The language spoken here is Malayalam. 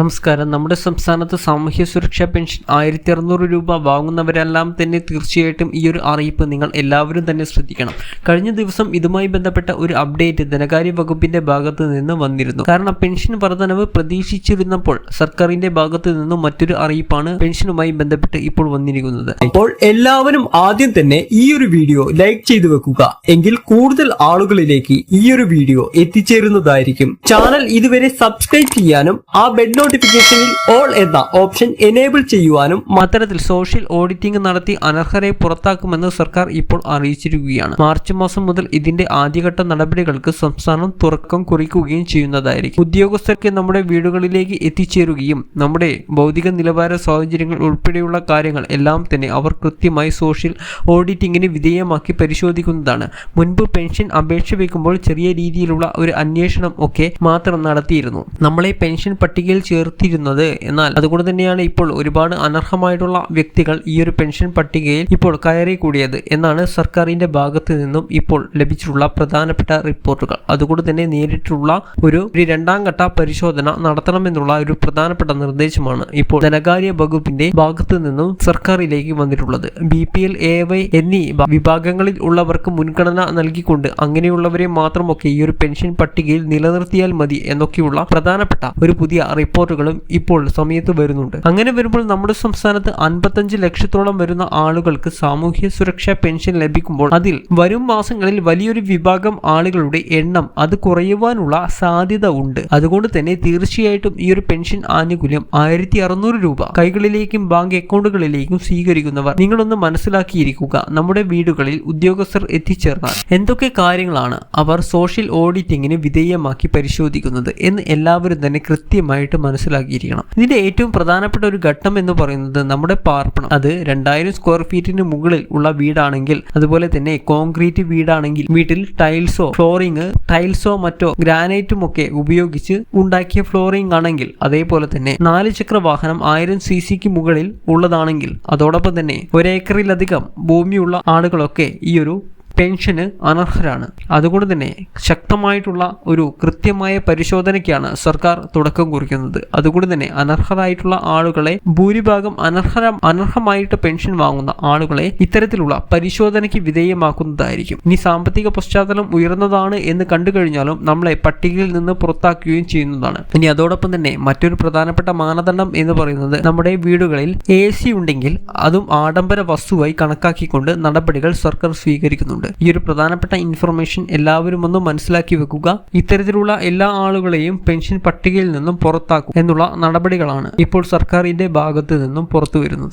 നമസ്കാരം. നമ്മുടെ സംസ്ഥാനത്ത് സാമൂഹ്യ സുരക്ഷാ പെൻഷൻ ആയിരത്തി അറുന്നൂറ് രൂപ വാങ്ങുന്നവരെല്ലാം തന്നെ തീർച്ചയായിട്ടും ഈ ഒരു അറിയിപ്പ് നിങ്ങൾ എല്ലാവരും തന്നെ ശ്രദ്ധിക്കണം. കഴിഞ്ഞ ദിവസം ഇതുമായി ബന്ധപ്പെട്ട ഒരു അപ്ഡേറ്റ് ധനകാര്യ വകുപ്പിന്റെ ഭാഗത്ത് നിന്ന് വന്നിരുന്നു. കാരണം പെൻഷൻ വർധനവ് പ്രതീക്ഷിച്ചിരുന്നപ്പോൾ സർക്കാരിന്റെ ഭാഗത്ത് നിന്നും മറ്റൊരു അറിയിപ്പാണ് പെൻഷനുമായി ബന്ധപ്പെട്ട് ഇപ്പോൾ വന്നിരിക്കുന്നത്. അപ്പോൾ എല്ലാവരും ആദ്യം തന്നെ ഈ ഒരു വീഡിയോ ലൈക്ക് ചെയ്തു വെക്കുക. എങ്കിൽ കൂടുതൽ ആളുകളിലേക്ക് ഈ ഒരു വീഡിയോ എത്തിച്ചേരുന്നതായിരിക്കും. ചാനൽ ഇതുവരെ സബ്സ്ക്രൈബ് ചെയ്യാനും ആ ബെഡ് നോട്ടിഫിക്കേഷനിൽ ഓൾ എന്ന ഓപ്ഷൻ എനേബിൾ ചെയ്യുവാനും അത്തരത്തിൽ സോഷ്യൽ ഓഡിറ്റിംഗ് നടത്തി അനർഹരെ പുറത്താക്കുമെന്ന് സർക്കാർ ഇപ്പോൾ അറിയിച്ചിരിക്കുകയാണ്. മാർച്ച് മാസം മുതൽ ഇതിന്റെ ആദ്യഘട്ട നടപടികൾക്ക് സംസ്ഥാനം തുറക്കം കുറിക്കുകയും ചെയ്യുന്നതായിരിക്കും. ഉദ്യോഗസ്ഥർക്ക് നമ്മുടെ വീടുകളിലേക്ക് എത്തിച്ചേരുകയും നമ്മുടെ ഭൗതിക നിലവാര സാഹചര്യങ്ങൾ ഉൾപ്പെടെയുള്ള കാര്യങ്ങൾ എല്ലാം തന്നെ അവർ കൃത്യമായി സോഷ്യൽ ഓഡിറ്റിംഗിന് വിധേയമാക്കി പരിശോധിക്കുന്നതാണ്. മുൻപ് പെൻഷൻ അപേക്ഷ വയ്ക്കുമ്പോൾ ചെറിയ രീതിയിലുള്ള ഒരു അന്വേഷണം ഒക്കെ മാത്രം നടത്തിയിരുന്നു. നമ്മളെ പെൻഷൻ പട്ടികയിൽ ചേർത്തിരുന്നത്. എന്നാൽ അതുകൊണ്ട് തന്നെയാണ് ഇപ്പോൾ ഒരുപാട് അനർഹമായിട്ടുള്ള വ്യക്തികൾ ഈ ഒരു പെൻഷൻ പട്ടികയിൽ ഇപ്പോൾ കയറി കൂടിയത് എന്നാണ് സർക്കാരിന്റെ ഭാഗത്ത് നിന്നും ഇപ്പോൾ ലഭിച്ചിട്ടുള്ള പ്രധാനപ്പെട്ട റിപ്പോർട്ടുകൾ. അതുകൊണ്ട് തന്നെ നേരിട്ടുള്ള ഒരു രണ്ടാം ഘട്ട പരിശോധന നടത്തണമെന്നുള്ള ഒരു പ്രധാനപ്പെട്ട നിർദ്ദേശമാണ് ഇപ്പോൾ ധനകാര്യ വകുപ്പിന്റെ ഭാഗത്ത് നിന്നും സർക്കാരിലേക്ക് വന്നിട്ടുള്ളത്. B P L A Y എന്നീ വിഭാഗങ്ങളിൽ ഉള്ളവർക്ക് മുൻഗണന നൽകിക്കൊണ്ട് അങ്ങനെയുള്ളവരെ മാത്രമൊക്കെ ഈ ഒരു പെൻഷൻ പട്ടികയിൽ നിലനിർത്തിയാൽ മതി എന്നൊക്കെയുള്ള പ്രധാനപ്പെട്ട ഒരു പുതിയ റിപ്പോർട്ടുകളും ഇപ്പോൾ സമയത്ത് വരുന്നുണ്ട്. അങ്ങനെ വരുമ്പോൾ നമ്മുടെ സംസ്ഥാനത്ത് അൻപത്തഞ്ച് ലക്ഷത്തോളം വരുന്ന ആളുകൾക്ക് സാമൂഹ്യ സുരക്ഷാ പെൻഷൻ ലഭിക്കുമ്പോൾ അതിൽ വരും മാസങ്ങളിൽ വലിയൊരു വിഭാഗം ആളുകളുടെ എണ്ണം അത് കുറയുവാനുള്ള സാധ്യത ഉണ്ട്. അതുകൊണ്ട് തന്നെ തീർച്ചയായിട്ടും ഈ ഒരു പെൻഷൻ ആനുകൂല്യം ആയിരത്തി അറുന്നൂറ് രൂപ കൈകളിലേക്കും ബാങ്ക് അക്കൗണ്ടുകളിലേക്കും സ്വീകരിക്കുന്നവർ നിങ്ങളൊന്ന് മനസ്സിലാക്കിയിരിക്കുക. നമ്മുടെ വീടുകളിൽ ഉദ്യോഗസ്ഥർ എത്തിച്ചേർന്നാൽ എന്തൊക്കെ കാര്യങ്ങളാണ് അവർ സോഷ്യൽ ഓഡിറ്റിംഗിന് വിധേയമാക്കി പരിശോധിക്കുന്നത് എന്ന് എല്ലാവരും തന്നെ കൃത്യമായിട്ട് മനസ്സിലാക്കിയിരിക്കണം. ഇതിന്റെ ഏറ്റവും പ്രധാനപ്പെട്ട ഒരു ഘട്ടം എന്ന് പറയുന്നത് നമ്മുടെ പാർപ്പണം. അത് രണ്ടായിരം സ്ക്വയർ ഫീറ്റിന് മുകളിൽ ഉള്ള വീടാണെങ്കിൽ അതുപോലെ തന്നെ കോൺക്രീറ്റ് വീടാണെങ്കിൽ വീട്ടിൽ ടൈൽസോ ഫ്ലോറിങ് ടൈൽസോ മറ്റോ ഗ്രാനൈറ്റും ഒക്കെ ഉപയോഗിച്ച് ഉണ്ടാക്കിയ ഫ്ലോറിംഗ് ആണെങ്കിൽ അതേപോലെ തന്നെ നാല് ചക്ര വാഹനം ആയിരം സി സിക്ക് മുകളിൽ ഉള്ളതാണെങ്കിൽ അതോടൊപ്പം തന്നെ ഒരേക്കറിലധികം ഭൂമിയുള്ള ആളുകളൊക്കെ ഈ ഒരു പെൻഷന് അനർഹരാണ്. അതുകൊണ്ട് തന്നെ ശക്തമായിട്ടുള്ള ഒരു കൃത്യമായ പരിശോധനയ്ക്കാണ് സർക്കാർ തുടക്കം കുറിക്കുന്നത്. അതുകൊണ്ട് തന്നെ അനർഹരായിട്ടുള്ള ആളുകളെ ഭൂരിഭാഗം അനർഹരം അനർഹമായിട്ട് പെൻഷൻ വാങ്ങുന്ന ആളുകളെ ഇത്തരത്തിലുള്ള പരിശോധനയ്ക്ക് വിധേയമാക്കുന്നതായിരിക്കും. ഇനി സാമ്പത്തിക പശ്ചാത്തലം ഉയർന്നതാണ് എന്ന് കണ്ടു കഴിഞ്ഞാലും നമ്മളെ പട്ടികയിൽ നിന്ന് പുറത്താക്കുകയും ചെയ്യുന്നതാണ്. ഇനി അതോടൊപ്പം തന്നെ മറ്റൊരു പ്രധാനപ്പെട്ട മാനദണ്ഡം എന്ന് പറയുന്നത് നമ്മുടെ വീടുകളിൽ എ സി ഉണ്ടെങ്കിൽ അതും ആഡംബര വസ്തുവായി കണക്കാക്കിക്കൊണ്ട് നടപടികൾ സർക്കാർ സ്വീകരിക്കുന്നുണ്ട്. ഈ ഒരു പ്രധാനപ്പെട്ട ഇൻഫർമേഷൻ എല്ലാവരും ഒന്ന് മനസ്സിലാക്കി വെക്കുക. ഇത്തരത്തിലുള്ള എല്ലാ ആളുകളെയും പെൻഷൻ പട്ടികയിൽ നിന്നും പുറത്താക്കും എന്നുള്ള നടപടികളാണ് ഇപ്പോൾ സർക്കാരിന്റെ ഭാഗത്ത് നിന്നും പുറത്തു വരുന്നത്